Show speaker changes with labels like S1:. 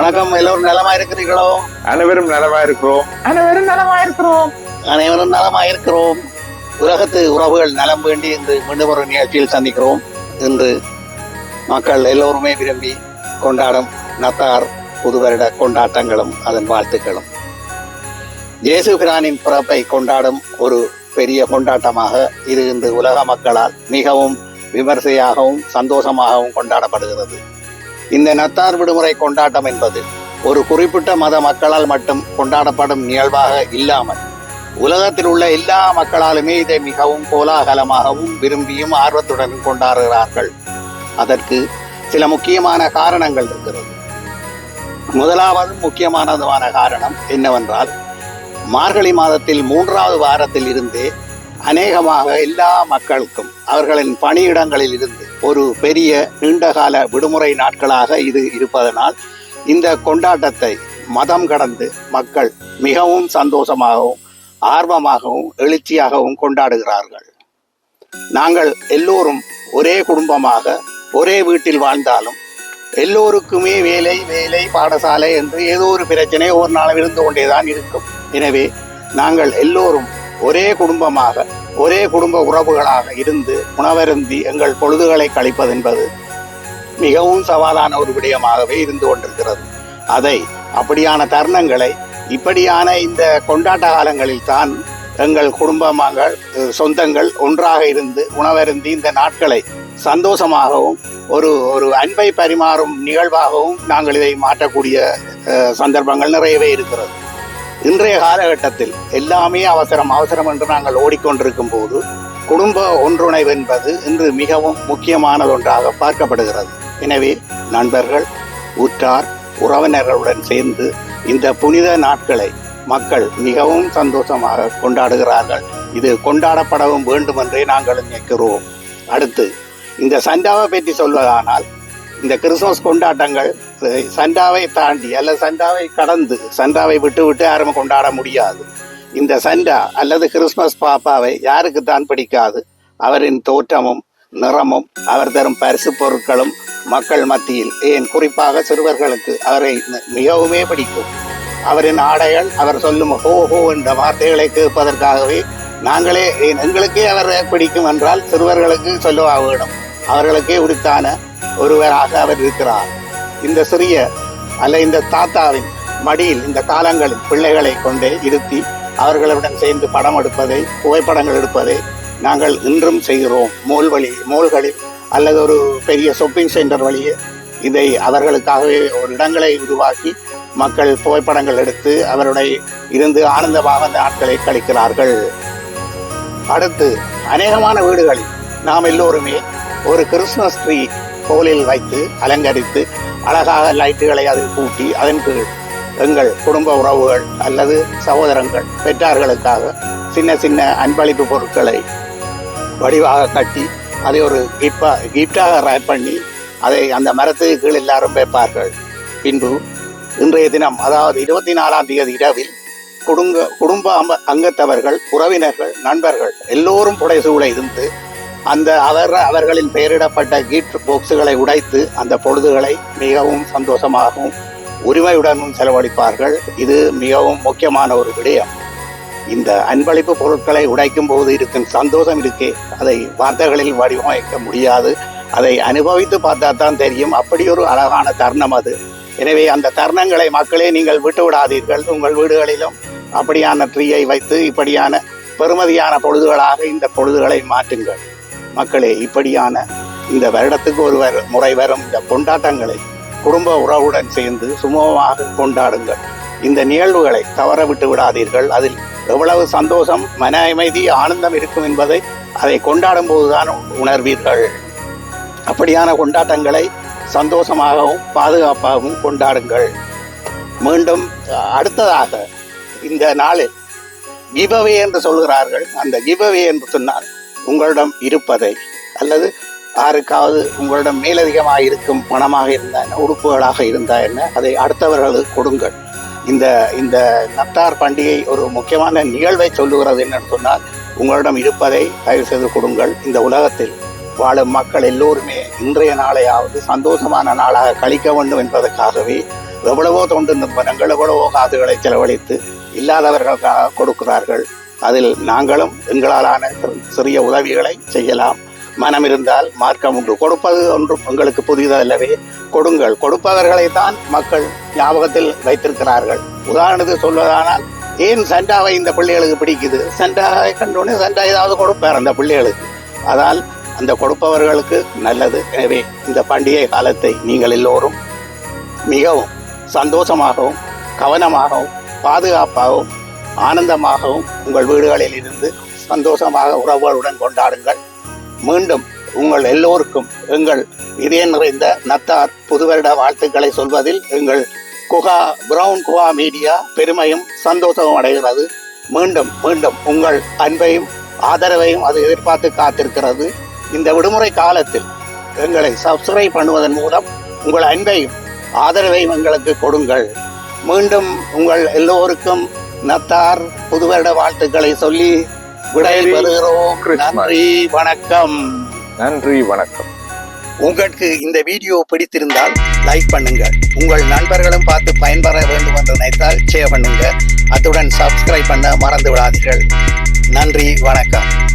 S1: வணக்கம். எல்லோரும் நலமா இருக்கிறீர்களோ?
S2: அனைவரும் நலமா இருக்கிறோம்.
S3: அனைவரும் நலமா இருக்கிறோம்.
S1: அனைவரும் நலமா இருக்கிறோம். உலகத்து உறவுகள் நலம் வேண்டி இன்று மீண்டும் ஒரு நிகழ்ச்சியில் சந்திக்கிறோம். இன்று மக்கள் எல்லோருமே விரும்பி கொண்டாடும் நத்தார் புது வருட கொண்டாட்டங்களும் அதன் வாழ்த்துக்களும். இயேசு பிரானின் பிறப்பை கொண்டாடும் ஒரு பெரிய கொண்டாட்டமாக இது இன்று உலக மக்களால் மிகவும் விமர்சையாகவும் சந்தோஷமாகவும் கொண்டாடப்படுகிறது. இந்த நத்தார் விடுமுறை கொண்டாட்டம் என்பது ஒரு குறிப்பிட்ட மத மக்களால் மட்டும் கொண்டாடப்படும் நிகழ்வாக இல்லாமல் உலகத்தில் உள்ள எல்லா மக்களாலுமே இதை மிகவும் கோலாகலமாகவும் விரும்பியும் ஆர்வத்துடன் கொண்டாடுகிறார்கள். அதற்கு சில முக்கியமான காரணங்கள் இருக்கிறது. முதலாவது முக்கியமானதுமான காரணம் என்னவென்றால் மார்கழி மாதத்தில் மூன்றாவது வாரத்தில் இருந்தே அநேகமாக எல்லா மக்களுக்கும் அவர்களின் பணியிடங்களில் இருந்து ஒரு பெரிய நீண்டகால விடுமுறை நாட்களாக இது இருப்பதனால் இந்த கொண்டாட்டத்தை மதம் கடந்து மக்கள் மிகவும் சந்தோஷமாகவும் ஆர்வமாகவும் எழுச்சியாகவும் கொண்டாடுகிறார்கள். நாங்கள் எல்லோரும் ஒரே குடும்பமாக ஒரே வீட்டில் வாழ்ந்தாலும் எல்லோருக்குமே வேலை வேலை பாடசாலை என்று ஏதோ ஒரு பிரச்சனை ஒரு நாளும் இருந்து கொண்டேதான் இருக்கும். எனவே நாங்கள் எல்லோரும் ஒரே குடும்பமாக ஒரே குடும்ப உறவுகளாக இருந்து உணவருந்தி எங்கள் பொழுதுகளை கழிப்பது என்பது மிகவும் சவாலான ஒரு விடயமாகவே இருந்து கொண்டிருக்கிறது. அதை அப்படியான தருணங்களை இப்படியான இந்த கொண்டாட்ட காலங்களில் தான் எங்கள் குடும்பமாக சொந்தங்கள் ஒன்றாக இருந்து உணவருந்தி இந்த நாட்களை சந்தோஷமாகவும் ஒரு ஒரு அன்பை பரிமாறும் நிகழ்வாகவும் நாங்கள் இதை மாற்றக்கூடிய சந்தர்ப்பங்கள் நிறையவே இருக்கிறது. இன்றைய காலகட்டத்தில் எல்லாமே அவசரம் அவசரம் என்று நாங்கள் ஓடிக்கொண்டிருக்கும் போது குடும்ப ஒன்றுணைவு என்பது இன்று மிகவும் முக்கியமானது ஒன்றாக பார்க்கப்படுகிறது. எனவே நண்பர்கள் உற்றார் உறவினர்களுடன் சேர்ந்து இந்த புனித நாட்களை மக்கள் மிகவும் சந்தோஷமாக கொண்டாடுகிறார்கள். இது கொண்டாடப்படவும் வேண்டும் என்றே நாங்கள் நினைக்கிறோம். அடுத்து இந்த சண்டாவை பற்றி சொல்வதானால் இந்த கிறிஸ்துமஸ் கொண்டாட்டங்கள் சண்டாவை தாண்டி அல்லது சண்டாவை கடந்து சண்டாவை விட்டு விட்டு யாரும் கொண்டாட முடியாது. இந்த சண்டா அல்லது கிறிஸ்மஸ் பாப்பாவை யாருக்கு தான் பிடிக்காது? அவரின் தோற்றமும் நிறமும் அவர் தரும் பரிசு பொருட்களும் மக்கள் மத்தியில். ஏன்? குறிப்பாக சிறுவர்களுக்கு அவரை மிகவுமே பிடிக்கும். அவரின் ஆடைகள் அவர் சொல்லும் ஹோ ஹோ என்ற வார்த்தைகளை கேட்பதற்காகவே நாங்களே எங்களுக்கே அவரை பிடிக்கும் என்றால் சிறுவர்களுக்கு சொல்லவா வேணும். அவர்களுக்கே உரித்தான ஒருவராக அவர் இருக்கிறார். இந்த சிறிய அல்ல இந்த தாத்தாவின் மடியில் இந்த காலங்களில் பிள்ளைகளை கொண்டே இருத்தி அவர்களுடன் சேர்ந்து படம் எடுப்பதை புகைப்படங்கள் எடுப்பதை நாங்கள் இன்றும் செய்கிறோம். மோல் வழி மோல்களில் அல்லது ஒரு பெரிய ஷாப்பிங் சென்டர் வழியே இதை அவர்களுக்காகவே ஒரு இடங்களை உருவாக்கி மக்கள் புகைப்படங்கள் எடுத்து அவருடைய இருந்து ஆனந்தமாக அந்த ஆட்களை கழிக்கிறார்கள். அடுத்து அநேகமான வீடுகளில் நாம் எல்லோருமே ஒரு கிறிஸ்துமஸ் ட்ரீ கோலில் வைத்து அலங்கரித்து அழகாக லைட்டுகளை அதில் கூட்டி அதன் கீழ் எங்கள் குடும்ப உறவுகள் அல்லது சகோதரங்கள் பெற்றார்களுக்காக சின்ன சின்ன அன்பளிப்பு பொருட்களை வடிவாக கட்டி அதை ஒரு கிஃப்டா கிஃப்டாக ரேப் பண்ணி அதை அந்த மரத்துக்கு கீழ் எல்லாரும் வைப்பார்கள். பின்பு இன்றைய தினம் அதாவது இருபத்தி நாலாம் தேதி இரவில் குடும்ப குடும்ப அம- அங்கத்தவர்கள் உறவினர்கள் நண்பர்கள் எல்லோரும் புடைசூழ இருந்து அந்த அவர் அவர்களின் பெயரிடப்பட்ட கிஃப்ட் பாக்ஸுகளை உடைத்து அந்த பொழுதுகளை மிகவும் சந்தோஷமாகவும் உரிமையுடனும் செலவழிப்பார்கள். இது மிகவும் முக்கியமான ஒரு விடயம். இந்த அன்பளிப்பு பொருட்களை உடைக்கும் போது இருக்கும் சந்தோஷம் இருக்கே அதை வார்த்தைகளில் வடிவமைக்க முடியாது. அதை அனுபவித்து பார்த்தா தான் தெரியும். அப்படி ஒரு அழகான தருணம் அது. எனவே அந்த தருணங்களை மக்களே நீங்கள் விட்டு விடாதீர்கள். உங்கள் வீடுகளிலும் அப்படியான ட்ரீயை வைத்து இப்படியான பெருமதியான பொழுதுகளாக இந்த பொழுதுகளை மாற்றுங்கள். மக்களே இப்படியான இந்த வருடத்துக்கு ஒரு வரு- முறை வரும் இந்த கொண்டாட்டங்களை குடும்ப உறவுடன் சேர்ந்து சுமூகமாக கொண்டாடுங்கள். இந்த நிகழ்வுகளை தவற விட்டு விடாதீர்கள். அதில் எவ்வளவு சந்தோஷம் மன அமைதி ஆனந்தம் இருக்கும் என்பதை அதை கொண்டாடும் போதுதான் உணர்வீர்கள். அப்படியான கொண்டாட்டங்களை சந்தோஷமாகவும் பாதுகாப்பாகவும் கொண்டாடுங்கள். மீண்டும் அடுத்ததாக இந்த நாளில் கிபவே என்று சொல்கிறார்கள். அந்த கிபவே என்று சொன்னால் உங்களிடம் இருப்பதை அல்லது யாருக்காவது உங்களிடம் மேலதிகமாக இருக்கும் பணமாக இருந்தால் என்ன உடுப்புகளாக இருந்தால் என்ன அதை அடுத்தவர்களுக்கு கொடுங்கள். இந்த இந்த நத்தார் பண்டிகை ஒரு முக்கியமான நிகழ்வை சொல்லுகிறது என்னன்னு சொன்னால் உங்களிடம் இருப்பதை தயவு செய்து கொடுங்கள். இந்த உலகத்தில் வாழும் மக்கள் எல்லோருமே இன்றைய நாளையாவது சந்தோஷமான நாளாக கழிக்க வேண்டும் என்பதற்காகவே எவ்வளவோ தொண்டு நிறுவனங்கள் எவ்வளவோ காதுகளை செலவழித்து இல்லாதவர்களுக்காக கொடுக்கிறார்கள். அதில் நாங்களும் எங்களாலான சிறிய உதவிகளை செய்யலாம். மனம் இருந்தால் மார்க்கம் உண்டு கொடுப்பது ஒன்றும் எங்களுக்கு புதிதல்லவே. கொடுங்கள். கொடுப்பவர்களை தான் மக்கள் ஞாபகத்தில் வைத்திருக்கிறார்கள். உதாரணத்துக்கு சொல்வதானால் ஏன் சண்டாவை இந்த பிள்ளைகளுக்கு பிடிக்குது? சண்டாவை கண்டோடனே சண்டா ஏதாவது கொடுப்பார் அந்த பிள்ளைகளுக்கு. அதால் அந்த கொடுப்பவர்களுக்கு நல்லது. எனவே இந்த பண்டிகை காலத்தை நீங்கள் எல்லோரும் மிகவும் சந்தோஷமாகவும் கவனமாகவும் பாதுகாப்பாகவும் ஆனந்தமாகவும் உங்கள் வீடுகளில் இருந்து சந்தோஷமாக உறவுகளுடன் கொண்டாடுங்கள். மீண்டும் உங்கள் எல்லோருக்கும் எங்கள் இதய நிறைந்த நத்தார் புதுவருட வாழ்த்துக்களை சொல்வதில் எங்கள் குகா பிரவுன் குகா மீடியா பெருமையும் சந்தோஷமும் அடைகிறது. மீண்டும் மீண்டும் உங்கள் அன்பையும் ஆதரவையும் அது எதிர்பார்த்து காத்திருக்கிறது. இந்த விடுமுறை காலத்தில் எங்களை சப்ஸ்கிரைப் பண்ணுவதன் மூலம் உங்கள் அன்பையும் ஆதரவையும் எங்களுக்கு கொடுங்கள். மீண்டும் உங்கள் எல்லோருக்கும் நத்தார் புது வருட வாழ்த்துக்களை சொல்லி விடை
S2: Merry
S1: பெறுகிறோம்
S2: Christmas.
S1: நன்றி வணக்கம்.
S2: நன்றி வணக்கம்.
S1: உங்களுக்கு இந்த வீடியோ பிடித்திருந்தால் லைக் பண்ணுங்க உங்கள் நண்பர்களும் பார்த்து பயன்பெற வேண்டும் என்று நினைத்தால் ஷேர் பண்ணுங்க அத்துடன் சப்ஸ்கிரைப் பண்ண மறந்து விடாதீர்கள். நன்றி வணக்கம்.